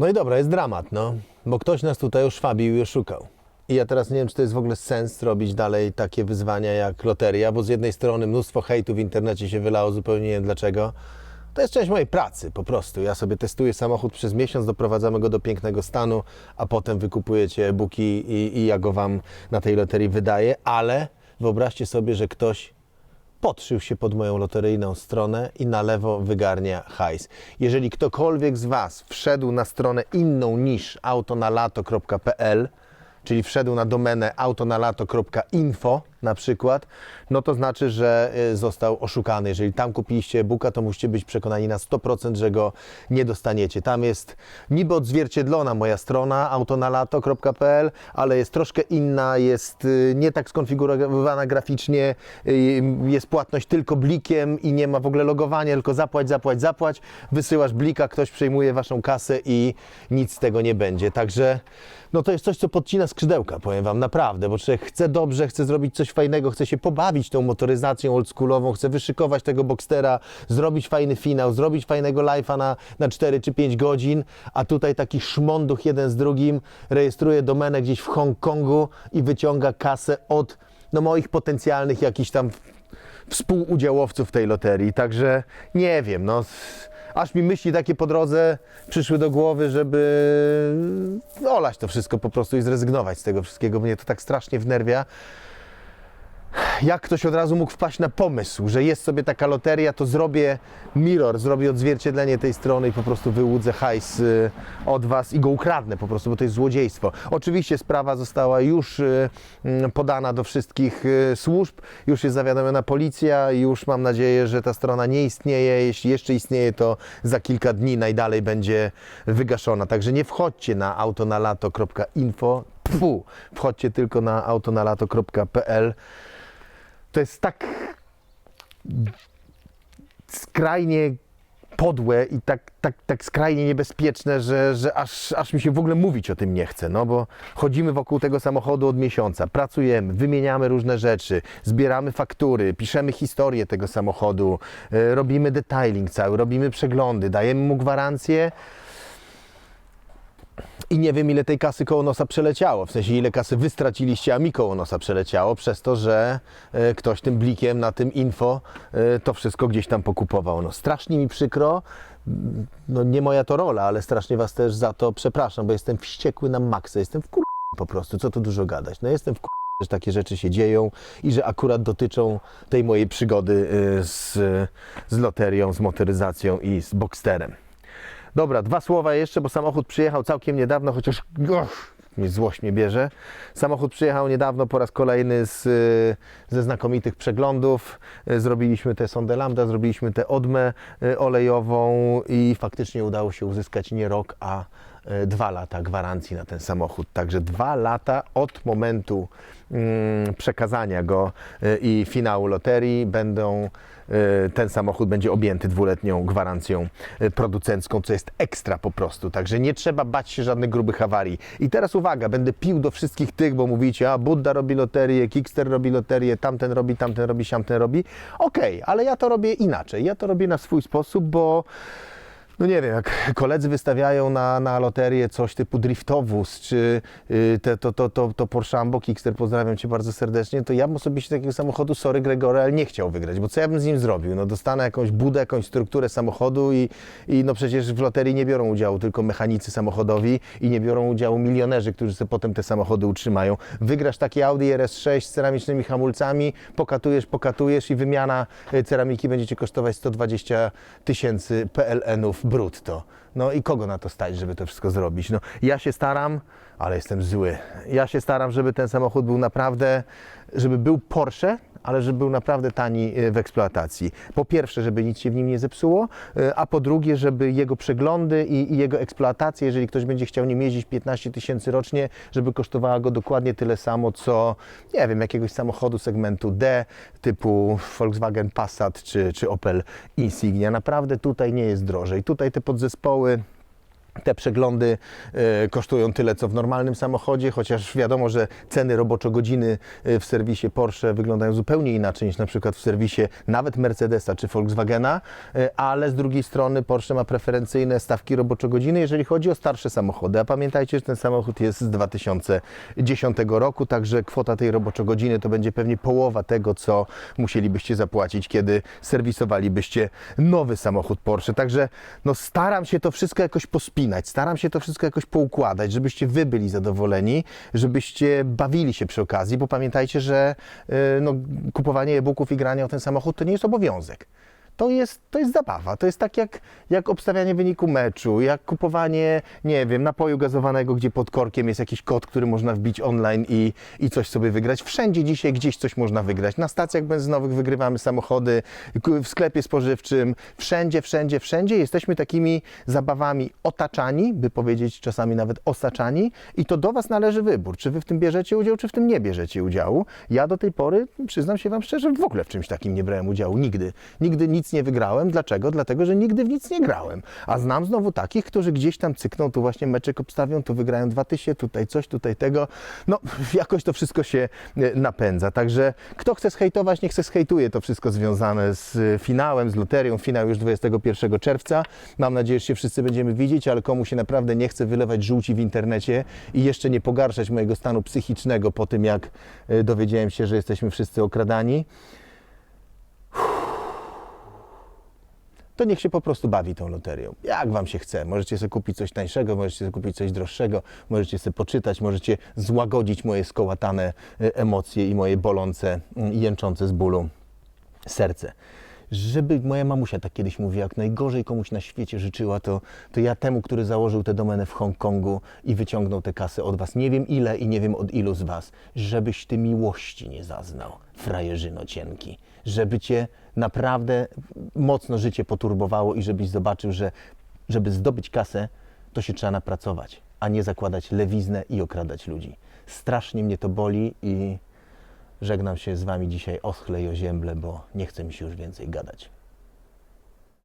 No i dobra, jest dramat, no, bo ktoś nas tutaj oszwabił i oszukał. I ja teraz nie wiem, czy to jest w ogóle sens robić dalej takie wyzwania jak loteria, bo z jednej strony mnóstwo hejtu w internecie się wylało, zupełnie nie wiem dlaczego. To jest część mojej pracy po prostu. Ja sobie testuję samochód przez miesiąc, doprowadzamy go do pięknego stanu, a potem wykupujecie e-booki i, i ja go wam na tej loterii wydaję, ale wyobraźcie sobie, że ktoś podszył się pod moją loteryjną stronę i na lewo wygarnia hajs. Jeżeli ktokolwiek z Was wszedł na stronę inną niż autonalato.pl, czyli wszedł na domenę autonalato.info na przykład, no to znaczy, że y, został oszukany. Jeżeli tam kupiliście e-booka, to musicie być przekonani na 100%, że go nie dostaniecie. Tam jest niby odzwierciedlona moja strona autonalato.pl, ale jest troszkę inna, jest y, nie tak skonfigurowana graficznie, y, jest płatność tylko blikiem i nie ma w ogóle logowania, tylko zapłać, zapłać, zapłać. Wysyłasz blika, ktoś przejmuje waszą kasę i nic z tego nie będzie. Także no to jest coś, co podcina skrzydełka, powiem wam, naprawdę, bo człowiek chce dobrze, chce zrobić coś fajnego, chce się pobawić tą motoryzacją oldschoolową, chce wyszykować tego Boxstera, zrobić fajny finał, zrobić fajnego live'a na, na 4 czy 5 godzin, a tutaj taki szmonduch jeden z drugim rejestruje domenę gdzieś w Hongkongu i wyciąga kasę od no, moich potencjalnych jakichś tam współudziałowców tej loterii. Także nie wiem, no aż mi myśli takie po drodze przyszły do głowy, żeby olać to wszystko po prostu i zrezygnować z tego wszystkiego. Mnie to tak strasznie wnerwia. Jak ktoś od razu mógł wpaść na pomysł, że jest sobie taka loteria, to zrobię mirror, zrobię odzwierciedlenie tej strony i po prostu wyłudzę hajs y, od Was i go ukradnę po prostu, bo to jest złodziejstwo. Oczywiście sprawa została już y, mm, podana do wszystkich y, służb, już jest zawiadomiona policja, już mam nadzieję, że ta strona nie istnieje. Jeśli jeszcze istnieje, to za kilka dni najdalej będzie wygaszona. Także nie wchodźcie na autonalato.info, Pfu, wchodźcie tylko na autonalato.pl. To jest tak skrajnie podłe i tak, tak, tak skrajnie niebezpieczne, że, że aż, aż mi się w ogóle mówić o tym nie chce, no bo chodzimy wokół tego samochodu od miesiąca, pracujemy, wymieniamy różne rzeczy, zbieramy faktury, piszemy historię tego samochodu, y, robimy detailing cały, robimy przeglądy, dajemy mu gwarancję, i nie wiem, ile tej kasy koło nosa przeleciało. W sensie, ile kasy wy straciliście, a mi koło nosa przeleciało, przez to, że e, ktoś tym blikiem na tym info e, to wszystko gdzieś tam pokupował. No, strasznie mi przykro. No, nie moja to rola, ale strasznie was też za to przepraszam, bo jestem wściekły na maksa. Jestem w po prostu. Co tu dużo gadać. No, jestem w że takie rzeczy się dzieją i że akurat dotyczą tej mojej przygody e, z, z loterią, z motoryzacją i z Boxsterem. Dobra, dwa słowa jeszcze, bo samochód przyjechał całkiem niedawno, chociaż och, mnie złość mnie bierze. Samochód przyjechał niedawno po raz kolejny z, y, ze znakomitych przeglądów. Y, Zrobiliśmy tę sondę lambda, zrobiliśmy tę odmę y, olejową i faktycznie udało się uzyskać nie rok, a dwa lata gwarancji na ten samochód. Także dwa lata od momentu mm, przekazania go y, i finału loterii będą y, ten samochód będzie objęty dwuletnią gwarancją producencką, co jest ekstra po prostu. Także nie trzeba bać się żadnych grubych awarii. I teraz uwaga, będę pił do wszystkich tych, bo mówicie, a Budda robi loterię, Kickster robi loterię, tamten robi, tamten robi, siamten robi. Okej, ale ja to robię inaczej. Ja to robię na swój sposób, bo no nie wiem, jak koledzy wystawiają na, na loterię coś typu driftowóz, czy y, te, to, to, to, to Porsche Kickster, pozdrawiam Cię bardzo serdecznie, to ja bym sobie się takiego samochodu, sorry Gregory, ale nie chciał wygrać, bo co ja bym z nim zrobił? No dostanę jakąś budę, jakąś strukturę samochodu i, i no przecież w loterii nie biorą udziału tylko mechanicy samochodowi i nie biorą udziału milionerzy, którzy sobie potem te samochody utrzymają. Wygrasz taki Audi RS6 z ceramicznymi hamulcami, pokatujesz, pokatujesz i wymiana y, ceramiki będzie Cię kosztować 120 tysięcy PLN-ów brutto. No i kogo na to stać, żeby to wszystko zrobić? No, ja się staram, ale jestem zły. Ja się staram, żeby ten samochód był naprawdę, żeby był Porsche, ale żeby był naprawdę tani y, w eksploatacji. Po pierwsze, żeby nic się w nim nie zepsuło, y, a po drugie, żeby jego przeglądy i, i jego eksploatacja, jeżeli ktoś będzie chciał nim jeździć 15 tysięcy rocznie, żeby kosztowała go dokładnie tyle samo, co, nie wiem, jakiegoś samochodu segmentu D, typu Volkswagen Passat czy, czy Opel Insignia. Naprawdę tutaj nie jest drożej. Tutaj te podzespoły Te przeglądy e, kosztują tyle, co w normalnym samochodzie, chociaż wiadomo, że ceny roboczo-godziny e, w serwisie Porsche wyglądają zupełnie inaczej niż na przykład w serwisie nawet Mercedesa czy Volkswagena, e, ale z drugiej strony Porsche ma preferencyjne stawki roboczo-godziny, jeżeli chodzi o starsze samochody. A pamiętajcie, że ten samochód jest z 2010 roku, także kwota tej roboczo-godziny to będzie pewnie połowa tego, co musielibyście zapłacić, kiedy serwisowalibyście nowy samochód Porsche. Także no, staram się to wszystko jakoś pospinać, staram się to wszystko jakoś poukładać, żebyście wy byli zadowoleni, żebyście bawili się przy okazji, bo pamiętajcie, że yy, no, kupowanie e-booków i granie o ten samochód to nie jest obowiązek. To jest, to jest zabawa. To jest tak jak, jak obstawianie wyniku meczu, jak kupowanie, nie wiem, napoju gazowanego, gdzie pod korkiem jest jakiś kod, który można wbić online i, i coś sobie wygrać. Wszędzie dzisiaj gdzieś coś można wygrać. Na stacjach benzynowych wygrywamy samochody, w sklepie spożywczym, wszędzie, wszędzie, wszędzie jesteśmy takimi zabawami otaczani, by powiedzieć czasami nawet osaczani i to do Was należy wybór, czy Wy w tym bierzecie udział, czy w tym nie bierzecie udziału. Ja do tej pory, przyznam się Wam szczerze, w ogóle w czymś takim nie brałem udziału, nigdy. Nigdy nic nie wygrałem. Dlaczego? Dlatego, że nigdy w nic nie grałem. A znam znowu takich, którzy gdzieś tam cykną, tu właśnie meczek obstawią, tu wygrają dwa tysiące, tutaj coś, tutaj tego. No, jakoś to wszystko się e, napędza. Także kto chce zhejtować, niech se zhejtuje to wszystko związane z e, finałem, z loterią. Finał już 21 czerwca. Mam nadzieję, że się wszyscy będziemy widzieć, ale komu się naprawdę nie chce wylewać żółci w internecie i jeszcze nie pogarszać mojego stanu psychicznego po tym, jak e, dowiedziałem się, że jesteśmy wszyscy okradani, to niech się po prostu bawi tą loterią. Jak Wam się chce. Możecie sobie kupić coś tańszego, możecie sobie kupić coś droższego, możecie sobie poczytać, możecie złagodzić moje skołatane e, emocje i moje bolące, mm, jęczące z bólu serce. Żeby moja mamusia tak kiedyś mówiła, jak najgorzej komuś na świecie życzyła, to, to ja temu, który założył tę domenę w Hongkongu i wyciągnął tę kasę od Was, nie wiem ile i nie wiem od ilu z Was, żebyś Ty miłości nie zaznał, frajerzyno cienki. Żeby Cię naprawdę mocno życie poturbowało i żebyś zobaczył, że żeby zdobyć kasę, to się trzeba napracować, a nie zakładać lewiznę i okradać ludzi. Strasznie mnie to boli i Żegnam się z Wami dzisiaj oschle i ozięble, bo nie chce mi się już więcej gadać.